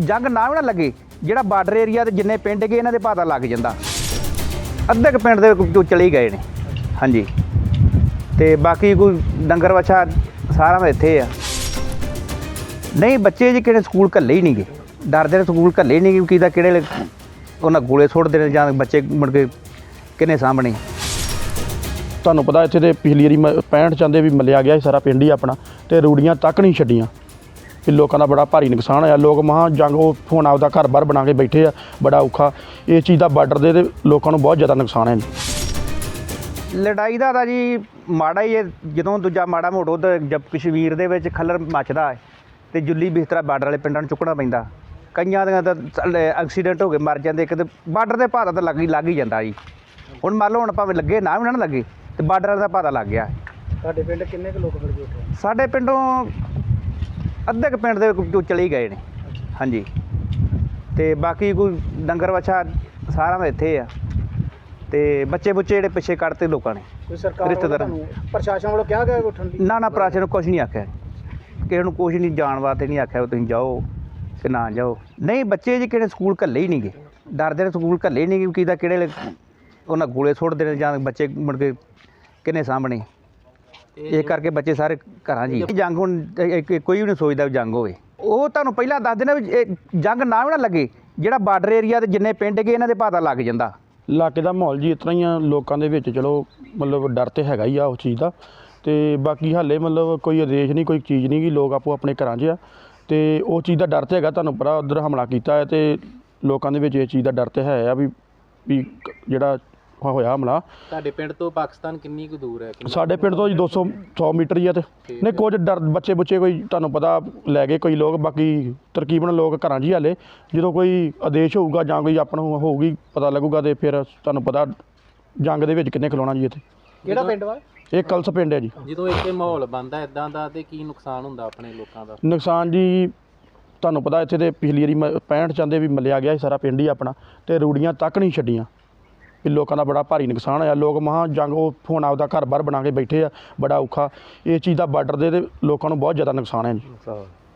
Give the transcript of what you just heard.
ਜੰਗ ਨਾ ਵੀ ਨਾ ਲੱਗੇ, ਜਿਹੜਾ ਬਾਰਡਰ ਏਰੀਆ ਤੇ ਜਿੰਨੇ ਪਿੰਡ ਗਏ, ਇਹਨਾਂ ਦੇ ਪਤਾ ਲੱਗ ਜਾਂਦਾ। ਅੱਧੇ ਕੁ ਪਿੰਡ ਦੇ ਵਿੱਚੋਂ ਚਲੇ ਹੀ ਗਏ ਨੇ। ਹਾਂਜੀ। ਤੇ ਬਾਕੀ ਕੋਈ ਡੰਗਰ ਵਛਾ, ਸਾਰਾ ਦਾ ਇੱਥੇ ਆ। ਨਹੀਂ, ਬੱਚੇ ਜੀ ਕਿਹੜੇ ਸਕੂਲ ਘੱਲੇ ਹੀ ਨਹੀਂ ਨਹੀਂਗੇ ਡਰਦੇ ਨੇ ਸਕੂਲ ਘੱਲੇ ਹੀ ਨਹੀਂ ਕਿ ਕਿਹਦਾ ਕਿਹੜੇ ਵੇਲੇ ਉਹਨਾਂ ਗੋਲੇ ਸੁੱਟਦੇ ਨੇ ਜਾਂ ਬੱਚੇ ਮੁੜ ਕੇ ਕਿਹਨੇ ਸਾਹਮਣੇ। ਤੁਹਾਨੂੰ ਪਤਾ ਇੱਥੇ ਦੇ ਪਿਛਲੀ ਵਾਰੀ ਮ- 65 ਚਾਂਦੇ ਵੀ ਮਲਿਆ ਗਿਆ ਸੀ ਸਾਰਾ ਪਿੰਡ ਹੀ ਆਪਣਾ, ਤੇ ਰੂੜੀਆਂ ਤੱਕ ਨਹੀਂ ਛੱਡੀਆਂ। ਕਿ ਲੋਕਾਂ ਦਾ ਬੜਾ ਭਾਰੀ ਨੁਕਸਾਨ ਹੋਇਆ। ਲੋਕ ਮਹਾ ਜੰਗ ਉਹ ਹੁਣ ਆਪਦਾ ਘਰ-ਬਾਰ ਬਣਾ ਕੇ ਬੈਠੇ ਆ ਬੜਾ ਔਖਾ। ਇਹ ਚੀਜ਼ ਦਾ ਬਾਰਡਰ ਦੇ ਤੇ ਲੋਕਾਂ ਨੂੰ ਬਹੁਤ ਜ਼ਿਆਦਾ ਨੁਕਸਾਨ ਹੈ। ਲੜਾਈ ਦਾ ਤਾਂ ਜੀ ਮਾੜਾ ਹੀ ਹੈ। ਜਦੋਂ ਦੂਜਾ ਮਾੜਾ ਮੋਟੋ ਤੇ ਜਬ ਕਸ਼ਮੀਰ ਦੇ ਵਿੱਚ ਖੱਲਰ ਮੱਚਦਾ ਹੈ ਤੇ ਜੁੱਲੀ ਬਿਸਤਰਾ ਬਾਰਡਰ ਵਾਲੇ ਪਿੰਡਾਂ ਨੂੰ ਚੁੱਕਣਾ ਪੈਂਦਾ। ਕਈਆਂ ਦੀਆਂ ਤਾਂ ਐਕਸੀਡੈਂਟ ਹੋ ਕੇ ਮਰ ਜਾਂਦੇ ਕਿਤੇ ਬਾਰਡਰ ਦੇ ਭਾਰਾ ਤਾਂ ਲੱਗ ਹੀ ਲੱਗ ਹੀ ਜਾਂਦਾ ਜੀ। ਹੁਣ ਮੰਨ ਲਓ ਹੁਣ ਭਾਵੇਂ ਲੱਗੇ ਨਾ ਵੀ ਨਾ ਲੱਗੇ ਤੇ ਬਾਰਡਰ ਦਾ ਭਾਰਾ ਲੱਗ ਗਿਆ। ਤੁਹਾਡੇ ਪਿੰਡ ਕਿੰਨੇ ਕੁ ਲੋਕ ਫਿਰ ਬੈਠੇ ਸਾਡੇ ਪਿੰਡੋਂ ਅੱਧੇ ਕੁ ਪਿੰਡ ਦੇ ਵਿੱਚੋਂ ਚਲੇ ਹੀ ਗਏ ਨੇ। ਹਾਂਜੀ। ਤੇ ਬਾਕੀ ਕੋਈ ਡੰਗਰ ਵਛਾ ਸਾਰਾ ਦਾ ਇੱਥੇ ਆ। ਤੇ ਬੱਚੇ ਬੁੱਚੇ ਜਿਹੜੇ ਪਿੱਛੇ ਕੱਢਤੇ ਲੋਕਾਂ ਨੇ। ਕੋਈ ਸਰਕਾਰ ਵੱਲੋਂ ਰਿਸ਼ਤੇਦਾਰਾਂ। ਤੁਹਾਨੂੰ ਪ੍ਰਸ਼ਾਸਨ ਵੱਲੋਂ ਕਿਹਾ ਗਿਆ ਉੱਠਣ ਦੀ? ਨਾ ਨਾ ਪ੍ਰਾਚੀਨ ਨੂੰ ਕੁਝ ਨਹੀਂ ਆਖਿਆ। ਕਿਸੇ ਨੂੰ ਕੁਝ ਨਹੀਂ ਜਾਣ ਵਾਸਤੇ ਨਹੀਂ ਆਖਿਆ ਵੀ ਤੁਸੀਂ ਜਾਓ ਕਿ ਨਾ ਜਾਓ। ਨਹੀਂ ਬੱਚੇ ਜੀ ਕਿਹੜੇ ਸਕੂਲ ਘੱਲੇ ਹੀ ਨਹੀਂਗੇ। ਡਰਦੇ ਨੇ ਸਕੂਲ ਘੱਲੇ ਹੀ ਨਹੀਂ ਕਿ ਕਿਹਦਾ ਕਿਹੜੇ ਵੇਲੇ ਉਹਨਾਂ ਗੋਲੇ ਸੁੱਟਦੇ ਨੇ ਜਾਂ ਬੱਚੇ ਮੁੜ ਕੇ ਕਿਹਨੇ ਸਾਹਮਣੇ। ਇਹ ਕਰਕੇ ਬੱਚੇ ਸਾਰੇ ਘਰਾਂ ਜੀ ਜੰਗ ਹੁਣ ਕੋਈ ਵੀ ਨਹੀਂ ਸੋਚਦਾ ਵੀ ਜੰਗ ਹੋਵੇ। ਉਹ ਤੁਹਾਨੂੰ ਪਹਿਲਾਂ ਦੱਸ ਦੇਣਾ ਵੀ ਇਹ ਜੰਗ ਨਾ ਵੀ ਨਾ ਲੱਗੇ ਜਿਹੜਾ ਬਾਰਡਰ ਏਰੀਆ ਤੇ ਜਿੰਨੇ ਪਿੰਡ ਗਏ ਇਹਨਾਂ ਦੇ ਪਤਾ ਲੱਗ ਜਾਂਦਾ। ਇਲਾਕੇ ਦਾ ਮਾਹੌਲ ਜੀ ਇਸ ਤਰ੍ਹਾਂ ਹੀ ਆ ਲੋਕਾਂ ਦੇ ਵਿੱਚ ਚਲੋ ਮਤਲਬ ਡਰ ਤੇ ਹੈਗਾ ਹੀ ਆ ਉਸ ਚੀਜ਼ ਦਾ। ਤੇ ਬਾਕੀ ਹਾਲੇ ਮਤਲਬ ਕੋਈ ਆਦੇਸ਼ ਨਹੀਂ ਕੋਈ ਚੀਜ਼ ਨਹੀਂ ਕਿ ਲੋਕ ਆਪੋ ਆਪਣੇ ਘਰਾਂ 'ਚ ਆ। ਤੇ ਉਹ ਚੀਜ਼ ਦਾ ਡਰ ਤੇ ਹੈਗਾ ਤੁਹਾਨੂੰ ਪਤਾ ਉਧਰ ਹਮਲਾ ਕੀਤਾ ਹੈ ਤੇ ਲੋਕਾਂ ਦੇ ਵਿੱਚ ਇਹ ਚੀਜ਼ ਦਾ ਡਰ ਤੇ ਹੈ ਆ ਵੀ ਵੀ ਜਿਹੜਾ ਹੋਇਆ ਹਮਲਾ। ਤੁਹਾਡੇ ਪਿੰਡ ਤੋਂ ਪਾਕਿਸਤਾਨ ਕਿੰਨੀ ਕੁ ਦੂਰ ਹੈ? ਕਿੰਨਾ- ਸਾਡੇ ਪਿੰਡ ਤੋਂ ਜੀ 200 100 ਮੀਟਰ ਹੀ ਆ ਤੇ ਨਹੀਂ ਕੁਝ ਡਰ ਬੱਚੇ ਬੁੱਚੇ ਕੋਈ ਤੁਹਾਨੂੰ ਪਤਾ ਲੈ ਗਏ ਕੋਈ ਲੋਕ ਬਾਕੀ ਤਰਕੀਬਨ ਲੋਕ ਘਰਾਂ 'ਚ ਹੀ ਹਾਲੇ। ਜਦੋਂ ਕੋਈ ਆਦੇਸ਼ ਹੋਊਗਾ ਜਾਂ ਕੋਈ ਆਪਾਂ ਨੂੰ ਹੋਊਗੀ ਪਤਾ ਲੱਗੂਗਾ ਤੇ ਫਿਰ ਤੁਹਾਨੂੰ ਪਤਾ ਜੰਗ ਦੇ ਵਿੱਚ ਕਿੰਨੇ ਖਲੋਣਾ ਜੀ ਇੱਥੇ। ਕਿਹੜਾ ਪਿੰਡ ਵਾ? ਇਹ ਕਲਸ ਪਿੰਡ ਹੈ ਜੀ। ਜਦੋਂ ਇੱਥੇ ਮਾਹੌਲ ਬਣਦਾ ਇਦਾਂ ਦਾ ਤੇ ਕੀ ਨੁਕਸਾਨ ਹੁੰਦਾ ਆਪਣੇ ਲੋਕਾਂ ਦਾ? ਨੁਕਸਾਨ ਜੀ ਤੁਹਾਨੂੰ ਪਤਾ ਇੱਥੇ ਤੇ ਪਿਛਲੀ ਵਾਰੀ ਮ- 65 ਚਾਂਦੇ ਵੀ ਮਲਿਆ ਗਿਆ ਸੀ ਸਾਰਾ ਪਿੰਡ ਹੀ ਆਪਣਾ ਤੇ ਰੂੜੀਆਂ ਤੱਕ ਨਹੀਂ ਛੱਡੀਆਂ। ਵੀ ਲੋਕਾਂ ਦਾ ਬੜਾ ਭਾਰੀ ਨੁਕਸਾਨ ਹੋਇਆ। ਲੋਕ ਮਹਾ ਜੰਗ ਉਹ ਹੁਣ ਆਪਦਾ ਘਰ-ਬਾਰ ਬਣਾ ਕੇ ਬੈਠੇ ਆ, ਬੜਾ ਔਖਾ। ਇਹ ਚੀਜ਼ ਦਾ ਬਾਰਡਰ ਦੇ ਲੋਕਾਂ ਨੂੰ ਬਹੁਤ ਜ਼ਿਆਦਾ ਨੁਕਸਾਨ ਹੈ ਜੀ।